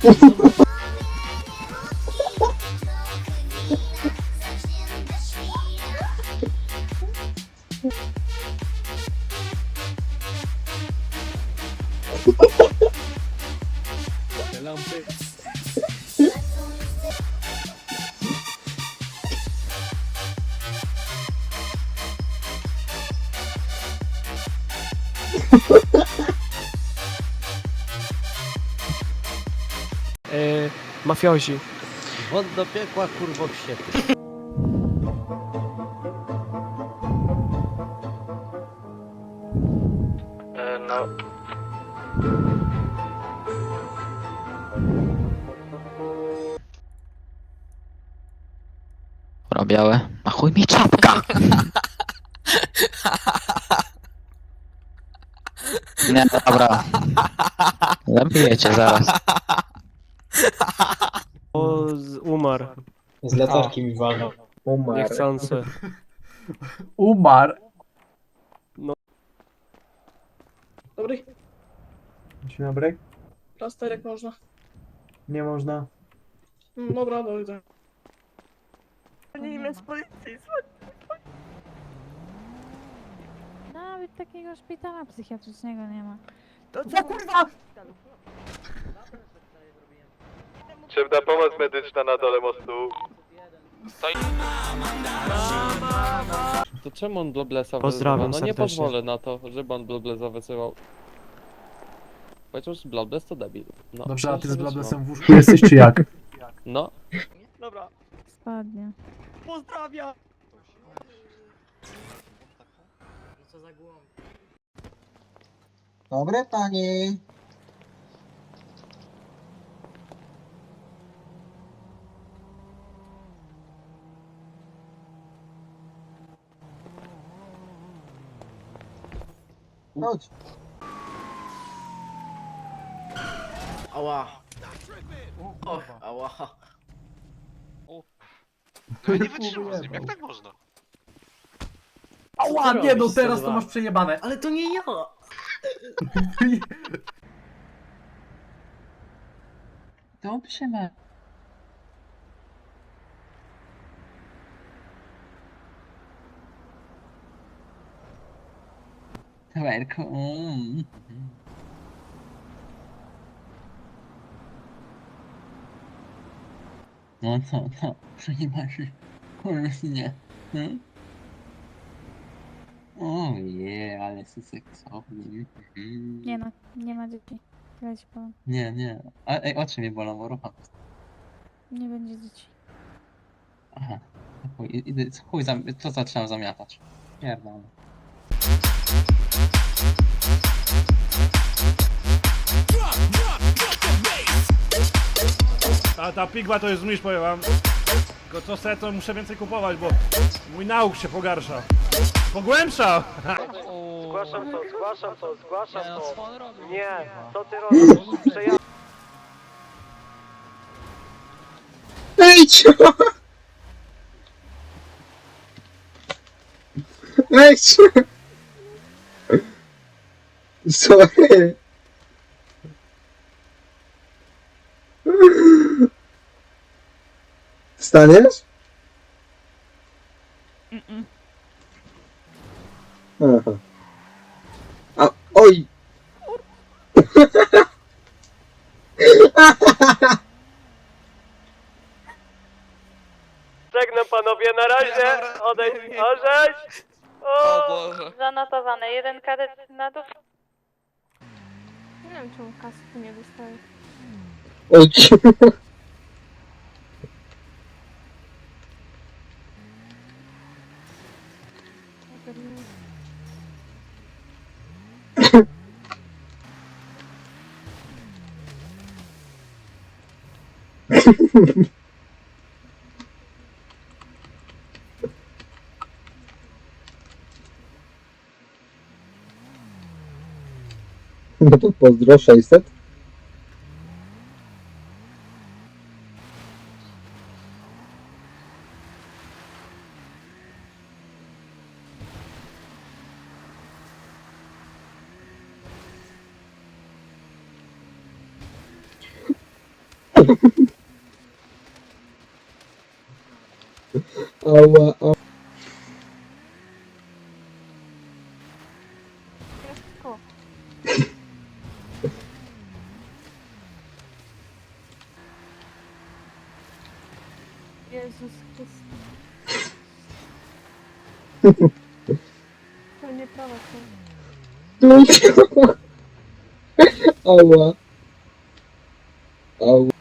Ha ha ha. E, mafiozi. Wod do piekła, kurwo wściekły. E, no. Dobra, białe. A chuj mi czapka! Nie, dobra. Zabijecie zaraz. O, z, umarł. Z latarki mi walą. Umarł. Niechcący. Umarł. Dobry, Dzień dobry. plaster jak można. Nie można. Mm, Dobra, do widzenia. Nie z policji, Nawet takiego szpitala psychiatrycznego nie ma. To co kurwa? Potrzebna pomoc medyczna na dole mostu. To czemu on Bloblesa Pozdrawiam wyzywa? No nie serdecznie. pozwolę na to, żeby on Bloblesa wysyłał. Chociaż Blobles to debil. No, Dobrze, a ty z Bladesem w łóżku jesteś czy jak? No, Dobra, Spadnie. pozdrawiam! Dobre pani. Chodź. Ała. Och, ała. No ja nie wytrzymam z nim, jak tak można? Ała, nie no, teraz to masz przejebane. Ale to nie ja! Dobrze, ma. Werku. Mm. No co, co? Przejebasz nie. Hmm? O je, ale jesteś seksowny. Mhm. Nie no, nie ma dzieci. Leć po. Nie, nie. A, ej, oczy mnie bolą, rucham. Nie będzie dzieci. Aha. Chuj, idę, chuj zam, to zaczynam zamiatać. Pierdolę. Ta, ta pigma to jest zmysł, powiem wam. Tylko co se, to muszę więcej kupować, bo mój nauk się pogarsza. Pogłębsza! Zgłaszam to, zgłaszam to, zgłaszam to. Nie, co ty robisz? Przeja Ej, cio! Ej, cio! Sorry. Staniesz? Aha. A, oj! Żegnam panowie, na razie. Odejdź, odejdź. O Boże. Zanotowane. Jeden kadet na dół. Nie wiem, czemu kasy tu nie dostaje. Oj, No to pozdro 600. Ała, ała. Wszystko. Jezus Chrystus. To nieprawda. Ała. Ała.